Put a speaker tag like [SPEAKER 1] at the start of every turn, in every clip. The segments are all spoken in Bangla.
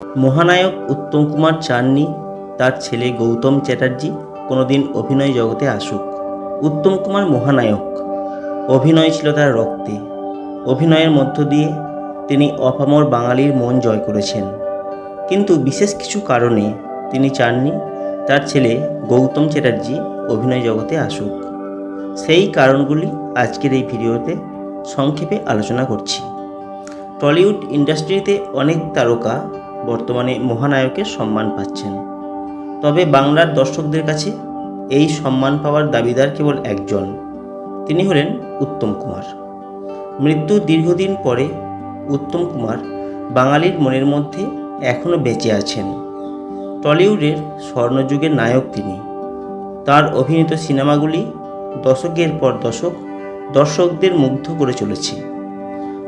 [SPEAKER 1] মহানায়ক উত্তম কুমার চাননি, তার ছেলে গৌতম চ্যাটার্জি কোনোদিন অভিনয় জগতে আসুক। উত্তম কুমার মহানায়ক, অভিনয় ছিল তার রক্তে। অভিনয়ের মধ্য দিয়ে তিনি অপামর বাঙালির মন জয় করেছেন। কিন্তু বিশেষ কিছু কারণে তিনি চাননি, তার ছেলে গৌতম চ্যাটার্জি অভিনয় জগতে আসুক। সেই কারণগুলি আজকের এই ভিডিওতে সংক্ষেপে আলোচনা করছি। টলিউড ইন্ডাস্ট্রিতে অনেক তারকা বর্তমানে মহানায়কের সম্মান পাচ্ছেন। তবে বাংলার দর্শকদের কাছে এই সম্মান পাওয়ার দাবিদার কেবল একজন। তিনি হলেন উত্তম কুমার। মৃত্যু দীর্ঘদিন পরে উত্তম কুমার বাঙালির মনের মধ্যে এখনও বেঁচে আছেন। টলিউডের স্বর্ণযুগের নায়ক তিনি। তার অভিনীত সিনেমাগুলি দশকের পর দশক দর্শকদের মুগ্ধ করে চলেছে।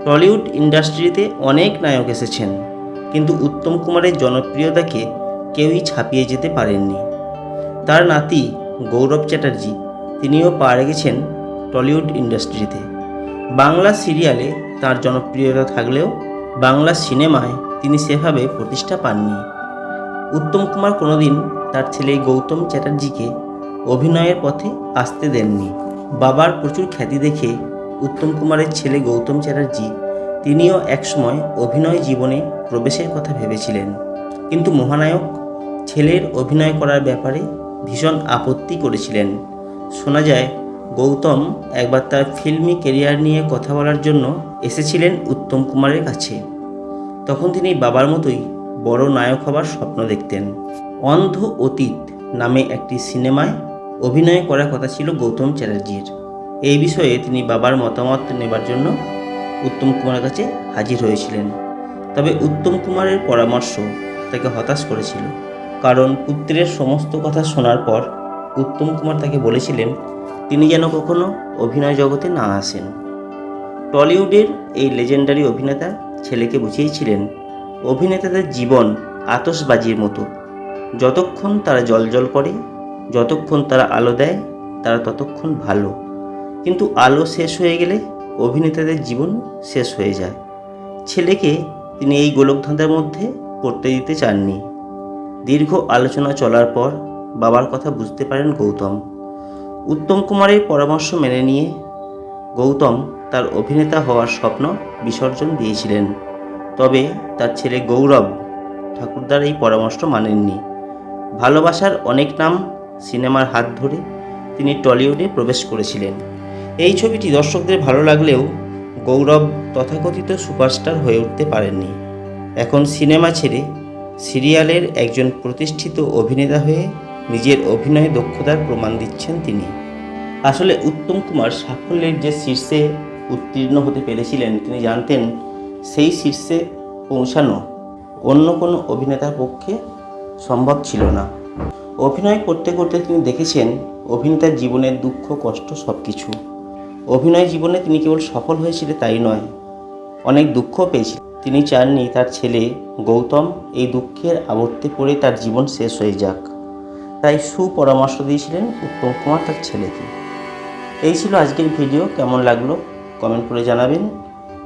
[SPEAKER 1] টলিউড ইন্ডাস্ট্রিতে অনেক নায়ক এসেছেন। কিন্তু উত্তম কুমারের জনপ্রিয়তাকে কেউই ছাপিয়ে যেতে পারেননি। তার নাতি গৌরব চ্যাটার্জি তিনিও পা রেখেছেন টলিউড ইন্ডাস্ট্রিতে। বাংলা সিরিয়ালে তার জনপ্রিয়তা থাকলেও বাংলা সিনেমায় তিনি সেভাবে প্রতিষ্ঠা পাননি। উত্তম কুমার কোনোদিন তার ছেলে গৌতম চ্যাটার্জিকে অভিনয়ের পথে আসতে দেননি। বাবার প্রচুর খ্যাতি দেখে উত্তম কুমারের ছেলে গৌতম চ্যাটার্জি তিনিও একসময় অভিনয় জীবনে প্রবেশের কথা ভেবেছিলেন। কিন্তু মহানায়ক ছেলের অভিনয় করার ব্যাপারে ভীষণ আপত্তি করেছিলেন। শোনা যায়, গৌতম একবার তার ফিল্মি কেরিয়ার নিয়ে কথা বলার জন্য এসেছিলেন উত্তম কুমারের কাছে। তখন তিনি বাবার মতোই বড় নায়ক হবার স্বপ্ন দেখতেন। অন্ধ অতীত নামে একটি সিনেমায় অভিনয় করার কথা ছিল গৌতম চ্যাটার্জির। এই বিষয়ে তিনি বাবার মতামত নেবার জন্য উত্তম কুমারের কাছে হাজির হয়েছিলেন। তবে উত্তম কুমারের পরামর্শ তাকে হতাশ করেছিল। কারণ পুত্রের সমস্ত কথা শোনার পর উত্তম কুমার তাকে বলেছিলেন, তিনি যেন কখনো অভিনয় জগতে না আসেন। টলিউডের এই লেজেন্ডারি অভিনেতা ছেলেকে বুঝিয়েছিলেন, অভিনেতাদের জীবন আতসবাজির মতো। যতক্ষণ তারা জলজল করে, যতক্ষণ তারা আলো দেয়, তারা ততক্ষণ ভালো। কিন্তু আলো শেষ হয়ে গেলে অভিনেতাদের জীবন শেষ হয়ে যায়। ছেলেকে তিনি এই গোলকধাঁধার মধ্যে পড়তে দিতে চাননি। দীর্ঘ আলোচনা চলার পর বাবার কথা বুঝতে পারেন গৌতম। উত্তম কুমারের পরামর্শ মেনে নিয়ে গৌতম তার অভিনেতা হওয়ার স্বপ্ন বিসর্জন দিয়েছিলেন। তবে তার ছেলে গৌরব ঠাকুরদার এই পরামর্শ মানেননি। ভালোবাসার অনেক নাম সিনেমার হাত ধরে তিনি টলিউডে প্রবেশ করেছিলেন। এই ছবিটি দর্শকদের ভালো লাগলেও গৌরব তথাকথিত সুপারস্টার হয়ে উঠতে পারেননি। এখন সিনেমা ছেড়ে সিরিয়ালের একজন প্রতিষ্ঠিত অভিনেতা হয়ে নিজের অভিনয় দক্ষতার প্রমাণ দিচ্ছেন তিনি। আসলে উত্তম কুমার সাফল্যের যে শীর্ষে উত্তীর্ণ হতে পেরেছিলেন, তিনি জানতেন সেই শীর্ষে পৌঁছানো অন্য কোনো অভিনেতার পক্ষে সম্ভব ছিল না। অভিনয় করতে করতে তিনি দেখেছেন অভিনেতার জীবনের দুঃখ, কষ্ট সব কিছু অভিনয় জীবনে তিনি কেবল সফল হয়েছিলেন তাই নয়, অনেক দুঃখ পেয়েছিলেন। তিনি চাননি তার ছেলে গৌতম এই দুঃখের আবর্তে পড়ে তার জীবন শেষ হয়ে যাক। তাই সুপরামর্শ দিয়েছিলেন উত্তম কুমার তার ছেলেকে। এই ছিল আজকের ভিডিও, কেমন লাগল কমেন্ট করে জানাবেন।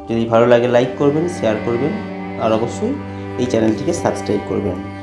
[SPEAKER 1] যদি ভালো লাগে, লাইক করবেন, শেয়ার করবেন, আর অবশ্যই এই চ্যানেলটিকে সাবস্ক্রাইব করবেন।